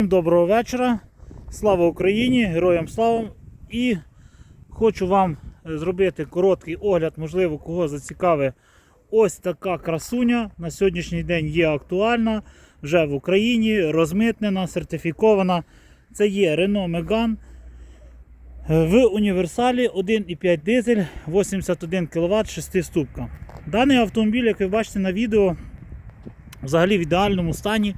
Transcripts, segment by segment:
Всім доброго вечора. Слава Україні! Героям слава! І хочу вам е, зробити короткий огляд, можливо, кого зацікавить ось така красуня. На сьогоднішній день є актуальна, вже в Україні, розмитнена, сертифікована. Це є Renault Megane е, в універсалі 1,5 дизель 81 кВт 6 ступка. Даний автомобіль, як ви бачите на відео, взагалі в ідеальному стані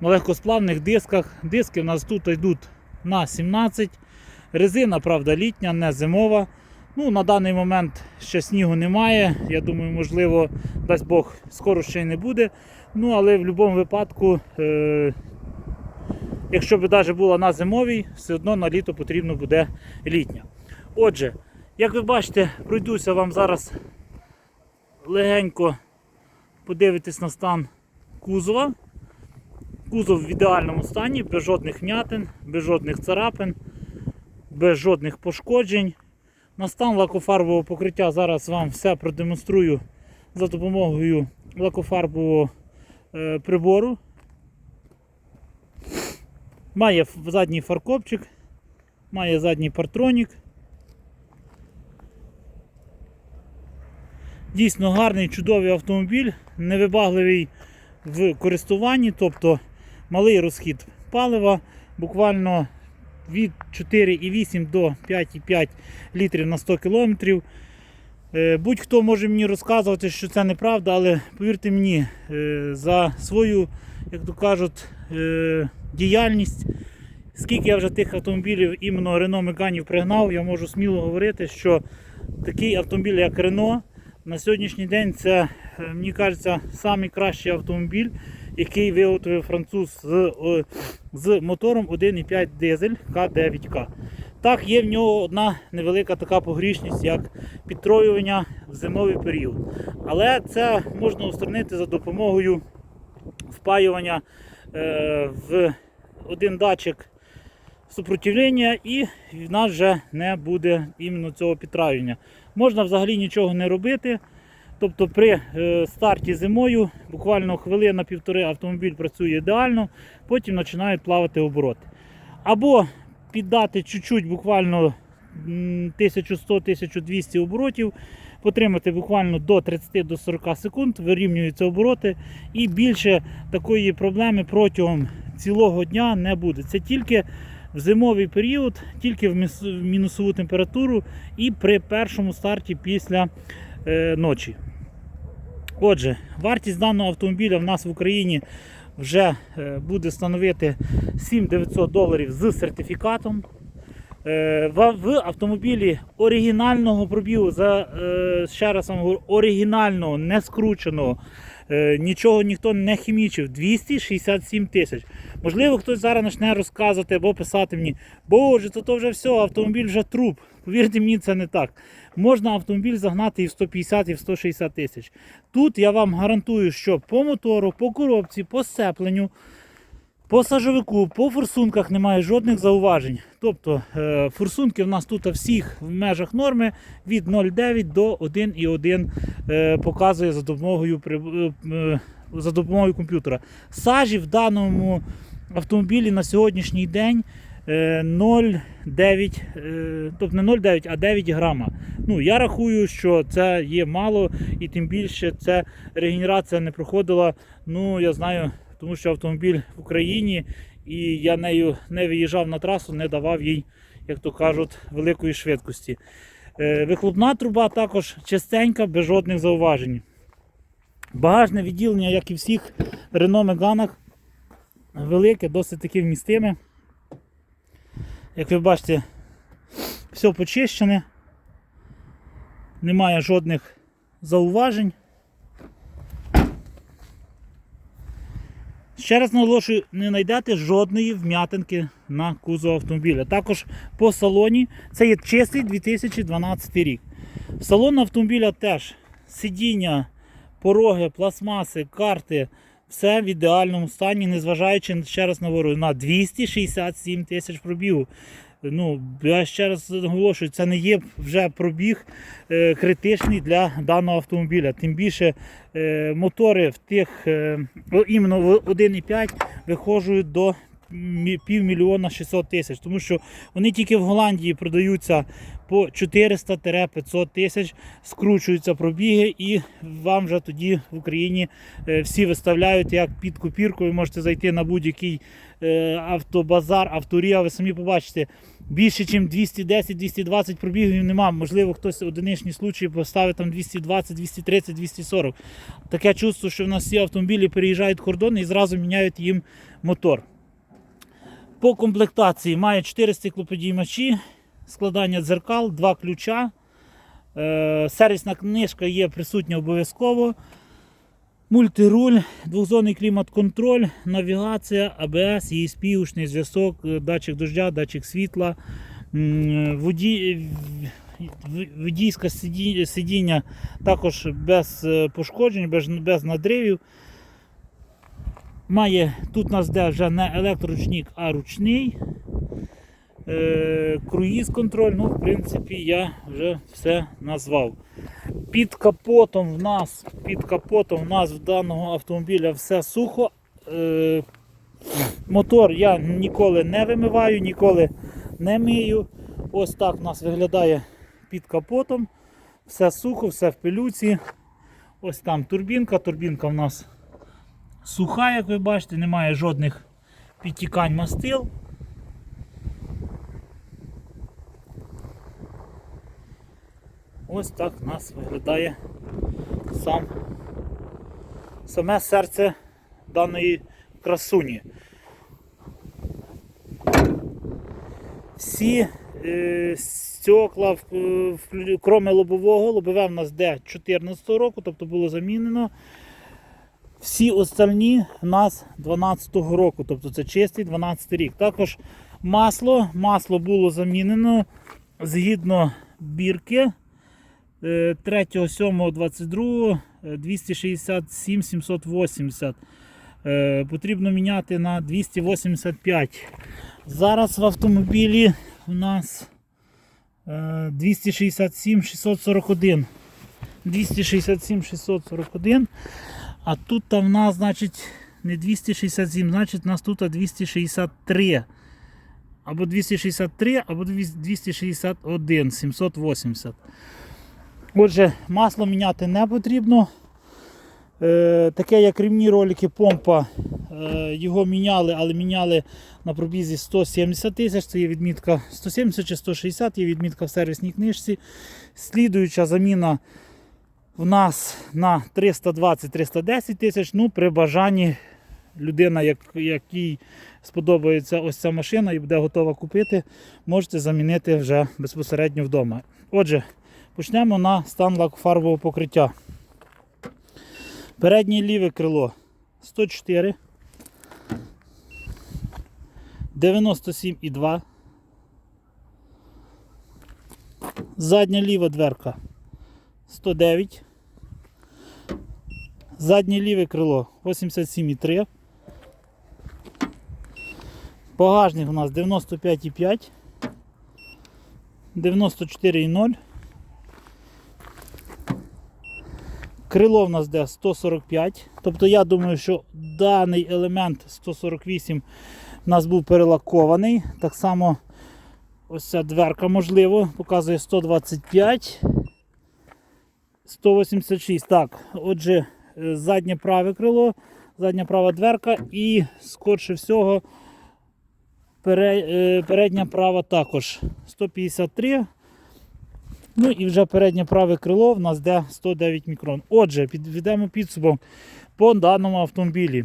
на легкосплавних дисках. Диски в нас тут йдуть на 17. Резина, правда, літня, не зимова. Ну, На даний момент ще снігу немає. Я думаю, можливо, дасть Бог, скоро ще й не буде. Ну, але в будь-якому випадку, е- якщо б навіть була на зимовій, все одно на літо потрібно буде літня. Отже, як ви бачите, пройдуся вам зараз легенько подивитись на стан кузова. Кузов в ідеальному стані, без жодних м'ятин, без жодних царапин, без жодних пошкоджень. На стан лакофарбового покриття зараз вам все продемонструю за допомогою лакофарбового е, прибору. Має задній фаркопчик, має задній партронік. Дійсно гарний, чудовий автомобіль, невибагливий в користуванні, тобто малий розхід палива, буквально від 4,8 до 5,5 літрів на 100 кілометрів. Е, Будь-хто може мені розказувати, що це неправда, але повірте мені, е, за свою, як то кажуть, е, діяльність, скільки я вже тих автомобілів іменно Renault Megane пригнав, я можу сміло говорити, що такий автомобіль, як Renault, на сьогоднішній день це, мені кажеться, найкращий автомобіль, який виготовив француз з, з мотором 1,5 дизель К9К. Так, є в нього одна невелика така погрішність, як підтроювання в зимовий період. Але це можна устранити за допомогою впаювання е, в один датчик супротивлення і в нас вже не буде іменно цього підтравлення. Можна взагалі нічого не робити. Тобто при е, старті зимою буквально хвилина-півтори автомобіль працює ідеально, потім починають плавати обороти. Або піддати чуть-чуть буквально 1100-1200 оборотів, потримати буквально до 30 до 40 секунд, вирівнюються обороти, і більше такої проблеми протягом цілого дня не буде. Це тільки в зимовий період, тільки в мінусову температуру і при першому старті після е, ночі. Отже, вартість даного автомобіля в нас в Україні вже е, буде становити 7900 доларів з сертифікатом. Е, В, автомобілі оригінального пробігу, е, ще раз вам говорю, оригінального, не скрученого, нічого ніхто не хімічив, 267 тисяч. Можливо, хтось зараз почне розказувати або писати мені, боже, то, то вже все, автомобіль вже труп. Повірте мені, це не так. Можна автомобіль загнати і в 150, і в 160 тисяч. Тут я вам гарантую, що по мотору, по коробці, по сцепленню, по сажовику, по форсунках немає жодних зауважень. Тобто е, форсунки в нас тут всіх в межах норми від 0,9 до 1,1 е, показує за допомогою, е, за допомогою комп'ютера. Сажі в даному автомобілі на сьогоднішній день 0,9, е, тобто не 0,9, а 9 грама. Ну, я рахую, що це є мало, і тим більше це регенерація не проходила. Ну, я знаю, тому що автомобіль в Україні, і я нею не виїжджав на трасу, не давав їй, як то кажуть, великої швидкості. Е, Вихлопна труба також чистенька, без жодних зауважень. Багажне відділення, як і всіх Renault Megane, велике, досить таки вмістиме. Як ви бачите, все почищене, немає жодних зауважень. Ще раз наголошую, не знайдете жодної вм'ятинки на кузов автомобіля. Також по салоні це є чистий 2012 рік. Салон автомобіля теж сидіння, пороги, пластмаси, карти, все в ідеальному стані, незважаючи ще раз говорю, на 267 тисяч пробігу. Ну, я ще раз наголошую, це не є вже пробіг е, критичний для даного автомобіля. Тим більше е, мотори в тих, е, іменно в 1,5 виходжують до півмільйона 600 тисяч, тому що вони тільки в Голландії продаються по 400-500 тисяч, скручуються пробіги, і вам вже тоді в Україні е, всі виставляють як під копірку. Ви можете зайти на будь-який е, автобазар, авторія, ви самі побачите. Більше, ніж 210-220 пробігів нема. Можливо, хтось одиничні случаї поставить там 220, 230, 240. Таке чувство, що в нас всі автомобілі переїжджають кордон і зразу міняють їм мотор. По комплектації має 4 стеклоподіймачі, складання дзеркал, 2 ключа. Е, сервісна книжка є присутня обов'язково. Мультируль, двохзонний клімат-контроль, навігація, АБС, ESP, ушний зв'язок, е, датчик дождя, датчик світла, м, воді... водійське сидіння також без е, пошкоджень, без надривів. Має тут у нас де вже не електроручник, а ручний. Е, круїз контроль, ну, в принципі, я вже все назвав. Під капотом в нас, під капотом в нас в даного автомобіля все сухо. Е, мотор я ніколи не вимиваю, ніколи не мию. Ось так у нас виглядає під капотом. Все сухо, все в пилюці. Ось там турбінка. Турбінка в нас суха, як ви бачите, немає жодних підтікань мастил. Ось так у нас виглядає сам, саме серце даної красуні. Всі е, стекла, в- кроме лобового, лобове в нас де 14 року, тобто було замінено. Всі остальні в нас 12-го року, тобто це чистий 12 рік. Також масло, масло було замінено згідно бірки е, 3.7.22 е, 267 780. Е, Потрібно міняти на 285. Зараз в автомобілі у нас е, 267 641. 267 641. А тут в нас, значить, не 267, значить, у нас тут 263. Або 263, або 261 780. Отже, масло міняти не потрібно. Е, таке як ремні ролики помпа, е, його міняли, але міняли на пробізі 170 тисяч, це є відмітка 170 чи 160, є відмітка в сервісній книжці. Слідуюча заміна в нас на 320-310 тисяч. Ну, при бажанні людина, як, якій сподобається ось ця машина і буде готова купити, можете замінити вже безпосередньо вдома. Отже, почнемо на стан лакофарбового покриття. Переднє ліве крило 104, 97,2. Задня ліва дверка 109. Заднє ліве крило 87,3. Багажник у нас 95,5. 94,0. Крило в нас де 145. Тобто я думаю, що даний елемент 148 у нас був перелакований. Так само ось ця дверка, можливо, показує 125. 186. Так, отже, е, заднє праве крило, задня права дверка і, скорше всього, е, передня права також 153. Ну і вже переднє праве крило в нас де 109 мікрон. Отже, підведемо підсумок по даному автомобілі.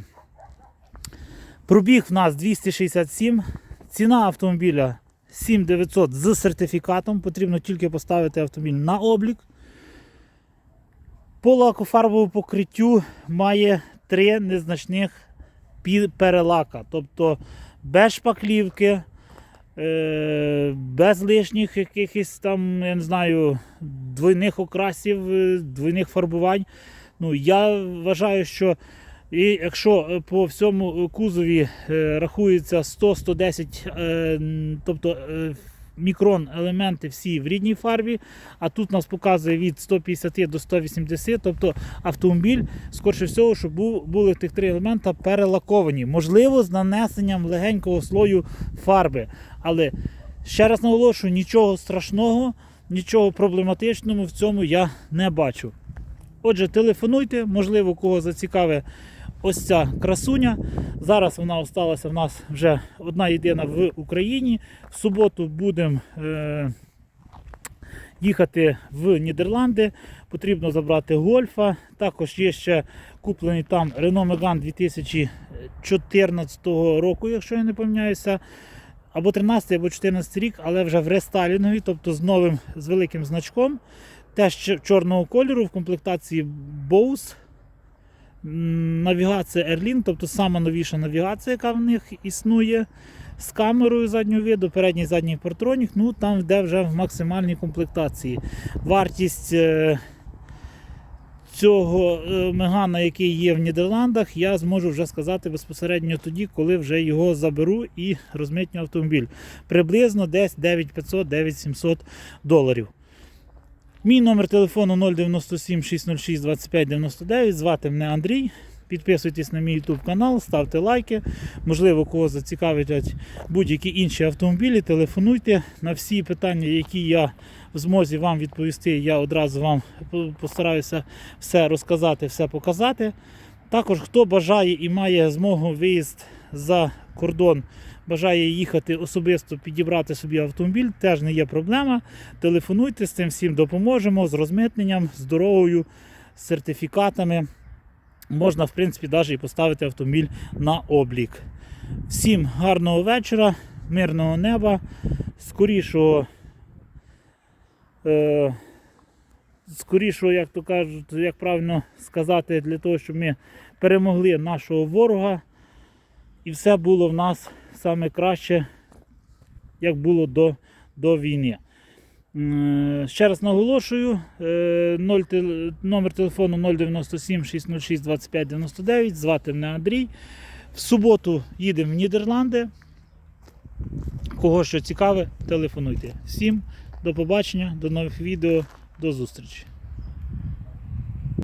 Пробіг в нас 267. Ціна автомобіля 7900 з сертифікатом. Потрібно тільки поставити автомобіль на облік. По лакофарбовому покриттю має три незначних перелака. Тобто без шпаклівки, е, без лишніх якихось там, я не знаю, двойних окрасів, е, двойних фарбувань. Ну, я вважаю, що і якщо е, по всьому кузові рахується 100-110, е, тобто мікрон елементи всі в рідній фарбі, а тут нас показує від 150 до 180, тобто автомобіль, скорше всього, що були тих три елемента перелаковані. Можливо, з нанесенням легенького слою фарби. Але ще раз наголошую, нічого страшного, нічого проблематичного в цьому я не бачу. Отже, телефонуйте, можливо, кого зацікавить ось ця красуня. Зараз вона осталася в нас вже одна єдина в Україні. В суботу будемо е, їхати в Нідерланди. Потрібно забрати гольфа. Також є ще куплений там Renault Megane 2014 року, якщо я не помиляюся. Або 13, або 14 рік, але вже в рестайлінгові, тобто з новим з великим значком. Теж чорного кольору в комплектації Bose. Навігація Airlink, тобто сама новіша навігація, яка в них існує. З камерою заднього виду, передній задній партронік, ну там йде вже в максимальній комплектації. Вартість е, цього е, Мегана, який є в Нідерландах, я зможу вже сказати безпосередньо тоді, коли вже його заберу і розмитню автомобіль. Приблизно десь 9500-9700 доларів. Мій номер телефону 097 606 25 99. Звати мене Андрій. Підписуйтесь на мій YouTube канал, ставте лайки. Можливо, кого зацікавлять будь-які інші автомобілі. Телефонуйте на всі питання, які я в змозі вам відповісти. Я одразу вам постараюся все розказати, все показати. Також, хто бажає і має змогу виїзд за кордон, бажає їхати особисто підібрати собі автомобіль, теж не є проблема. Телефонуйте з цим всім допоможемо з розмитненням, з дорогою, з сертифікатами. Можна, в принципі, навіть і поставити автомобіль на облік. Всім гарного вечора, мирного неба, скорішого, е, скорішого, як то кажуть, як правильно сказати, для того, щоб ми перемогли нашого ворога. І все було в нас саме краще, як було до, до війни. Ще раз наголошую, е, номер телефону 097 606 25 99, звати мене Андрій. В суботу їдемо в Нідерланди. Кого що цікаве, телефонуйте. Всім до побачення, до нових відео, до зустрічі.